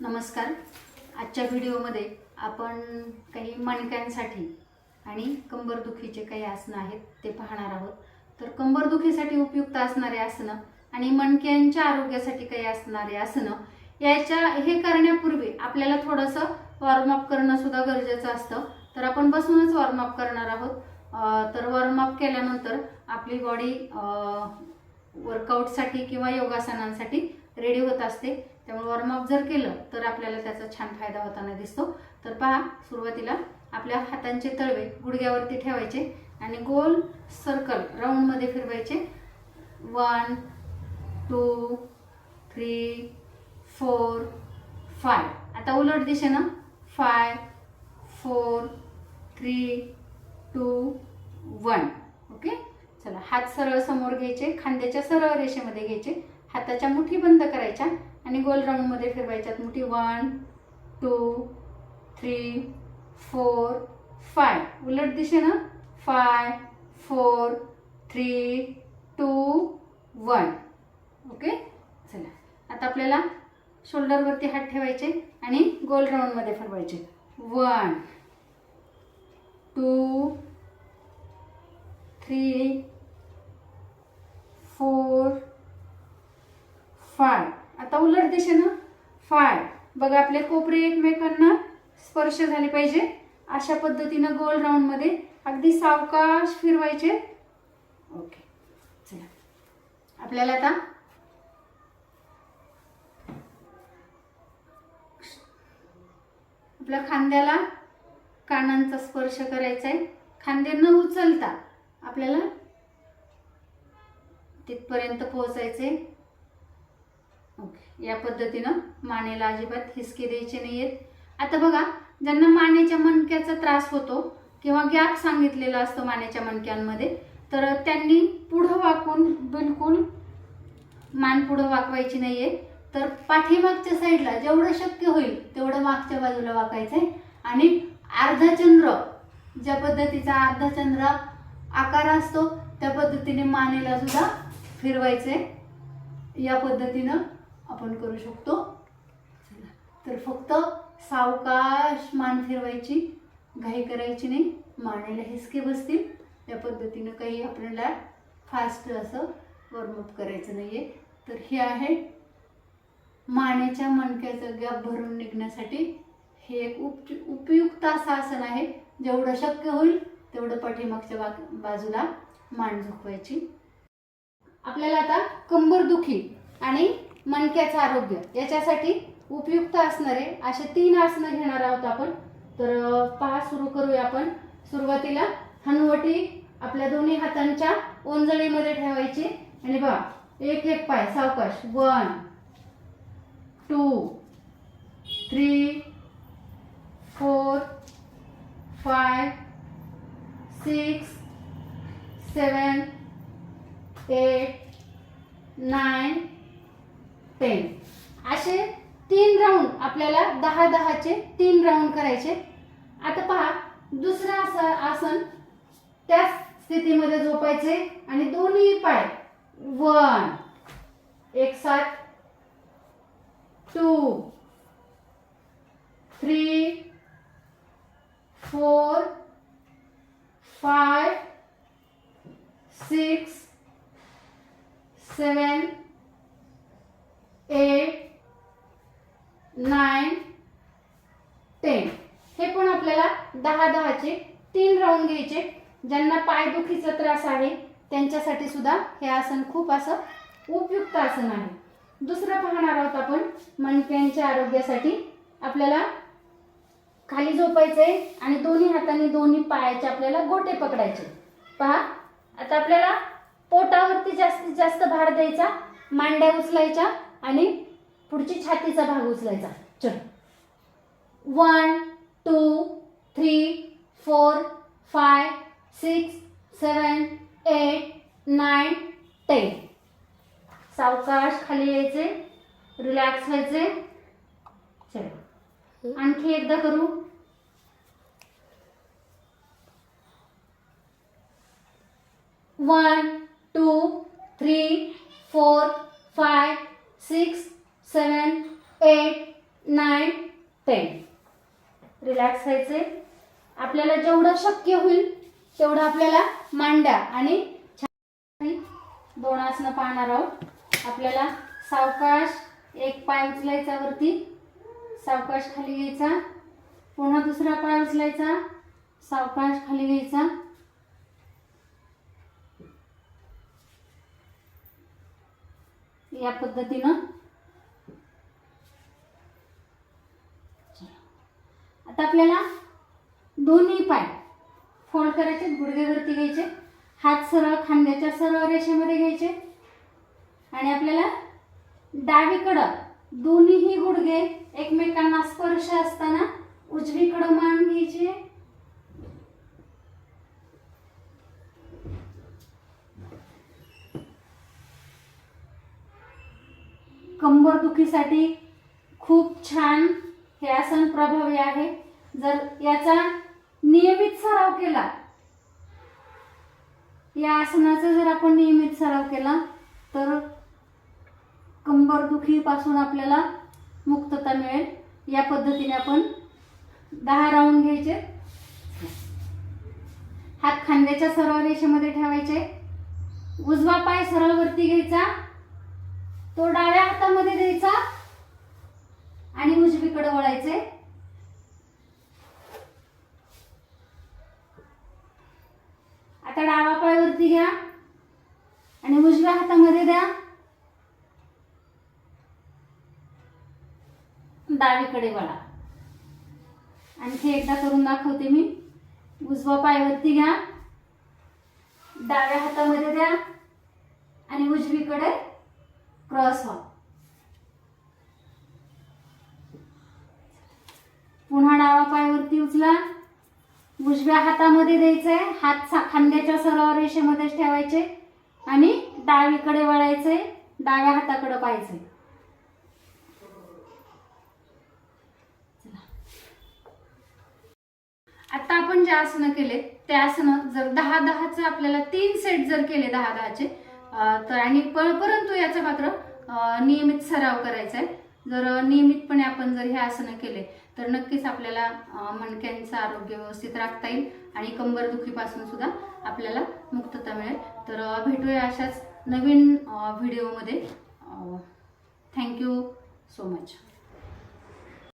नमस्कार. आजच्या व्हिडिओमध्ये आपण काही मणक्यांसाठी आणि कंबरदुखीचे काही आसनं आहेत ते पाहणार आहोत. तर कंबरदुखीसाठी उपयुक्त असणारे आसनं आणि मणक्यांच्या आरोग्यासाठी काही असणारे आसनं याच्या हे करण्यापूर्वी आपल्याला थोडंसं वॉर्मअप करणं सुद्धा गरजेचं असतं. तर आपण बसूनच वॉर्मअप करणार आहोत. तर वॉर्मअप केल्यानंतर आपली बॉडी वर्कआउटसाठी किंवा योगासनांसाठी होत असते त्यामुळे वॉर्मअप जर केलं तर आपल्याला त्याचा छान फायदा होताना दिसतो. तर पहा सुरुवातीला आपल्या हातांचे तळवे गुडघ्यावरती ठेवायचे आणि गोल सर्कल राऊंडमध्ये फिरवायचे. One two three four five आता उलट दिशेनं five four three two one okay चला हात सरळ समोर घ्यायचे खांद्याच्या सरळ रेषेमध्ये घ्यायचे. हाताच्या मुठी बंद करायच्या आणि गोल राऊंडमध्ये फिरवायच्यात. मुठी one two three four five. उलट दिशेनं five four three two one. Okay? चला. आता आपल्याला शोल्डरवरती हात ठेवायचे आणि गोल राऊंडमध्ये फिरवायचे. वन टू थ्री फोर उलट दिशेनं फाय बघा आपले कोपरे एकमेकांना स्पर्श झाले पाहिजे. अशा पद्धतीनं गोल राऊंडमध्ये अगदी सावकाश फिरवायचे. ओके चला. आपल्याला आता आपल्या खांद्याला कानांचा स्पर्श करायचा आहे खांदे न उचलता आपल्याला तिथपर्यंत पोहोचायचे ओके या पद्धतीनं मानेला अजिबात हिसके द्यायचे आहेत आता बघा ज्यांना मानेच्या मणक्याचा त्रास होतो किंवा गॅप सांगितलेला असतो मानेच्या मणक्यांमध्ये तर त्यांनी पुढं वाकून बिलकुल मान पुढं वाकवायची नाही आहे तर पाठीमागच्या साईडला जेवढं शक्य होईल तेवढं मागच्या बाजूला वाकायचंय. आणि अर्धचंद्र ज्या पद्धतीचा अर्धचंद्र आकार असतो त्या पद्धतीने मानेला सुद्धा फिरवायचे या पद्धतीनं आपण करू शकतो. तर फक्त सावकाश मान फिरवायची घाई करायची नाही. मानेला हिसके बसतील. या पद्धतीनं काही आपल्याला फास्ट असं वॉर्मअप करायचं नाही आहे तर हे आहे मानेच्या मणक्याचा गॅप भरून निघण्यासाठी. हे एक उप उपयुक्त असं आसन आहे. जेवढं शक्य होईल तेवढं पाठीमागच्या बा बाजूला मान झोपवायची आपल्याला आता कंबरदुखी आणि मणक्याचं आरोग्य. याच्यासाठी उपयुक्त असणारे असे तीन आसनं घेणार आहोत आपण. तर पहा सुरू करूया आपण. सुरुवातीला हनुवटी आपल्या दोन्ही हातांच्या ओंजळीमध्ये ठेवायची. आणि बघा एक एक पाय सावकाश. One two three four five six seven eight nine ten असे तीन राऊंड आपल्याला दहा दहाचे तीन राऊंड करायचे. आता पहा दुसरं असं आसन त्याच स्थितीमध्ये झोपायचे आणि दोन्ही पाय. वन एक सात. Two three four five six seven eight nine ten. हे पण आपल्याला दहा दहाचे तीन राऊंड घ्यायचे. ज्यांना पायदुखीचा त्रास आहे त्यांच्यासाठी सुद्धा हे आसन खूप असं उपयुक्त आसन आहे. दुसरं पाहणार आहोत आपण मणक्यांच्या आरोग्यासाठी. आपल्याला खाली झोपायचंय आणि दोन्ही हाताने दोन्ही पायाचे आपल्याला गोटे पकडायचे. पहा आता आपल्याला पोटावरती जास्तीत जास्त भार द्यायचा मांड्या उचलायच्या आणि पुढची छातीचा भाग उचलायचा. चल. One two three four five six seven eight nine ten सावकाश खाली यायचे. रिलॅक्स व्हायचे. चल. आणखी एकदा करू. One two three four five six seven eight nine ten. Relax व्हायचे आपल्याला जेवढं शक्य होईल तेवढं आपल्याला मांड्या आणि छान दोन आसनं पाहणार आहोत. आपल्याला सावकाश एक पाय उचलायचा वरती सावकाश खाली घ्यायचा. पुन्हा दुसरा पाय उचलायचा सावकाश खाली घ्यायचा. या पद्धतीनं. आता आपल्याला दोन्ही पाय फोल्ड करायचे गुडघ्यावरती घ्यायचे. हात सरळ खांद्याच्या सरळ रेषेमध्ये घ्यायचे. आणि आपल्याला डावीकडं दोन्हीही गुडघे एकमेकांना स्पर्श असताना उजवीकडं मान घ्यायचे. कंबरदुखीसाठी खूप छान हे आसन प्रभावी आहे. जर याचा नियमित सराव केला या आसनाचा जर आपण नियमित सराव केला तर कंबरदुखीपासून आपल्याला मुक्तता मिळेल. या पद्धतीने आपण दहा राऊंड घ्यायचे. हात खांद्याच्या सरळ रेषेमध्ये ठेवायचे. उजवा पाय सरळ वरती घ्यायचा. तो डाव्या हातामध्ये द्यायचा आणि उजवीकडे वळायचे. आता डावा पाय वरती घ्या आणि उजव्या हातामध्ये द्या. डावीकडे वळा. आणखी एकदा करून दाखवते मी. उजवा पाय वरती घ्या. डाव्या हातामध्ये द्या आणि उजवीकडे क्रॉस हॉल पुन्हा डावा पायावरती उचला. उजव्या हातामध्ये द्यायचंय. हात खांद्याच्या सरळ रेषेमध्येच ठेवायचे. आणि डावीकडे वळायचे डाव्या हाताकडे पाहायचे आता आपण जे आसनं केले ते आसनं जर दहा दहाचं आपल्याला तीन सेट जर केले दहा दहाचे तर आणि परंतु याचा मात्र नियमित सराव करायचा आहे जर नियमितपणे आपण जर हे आसनं केले तर नक्कीच आपल्याला मणक्यांचं आरोग्य व्यवस्थित राखता येईल आणि कंबर दुखीपासून सुद्धा आपल्याला मुक्तता मिळेल. तर भेटूया अशाच नवीन व्हिडिओमध्ये. Thank you so much.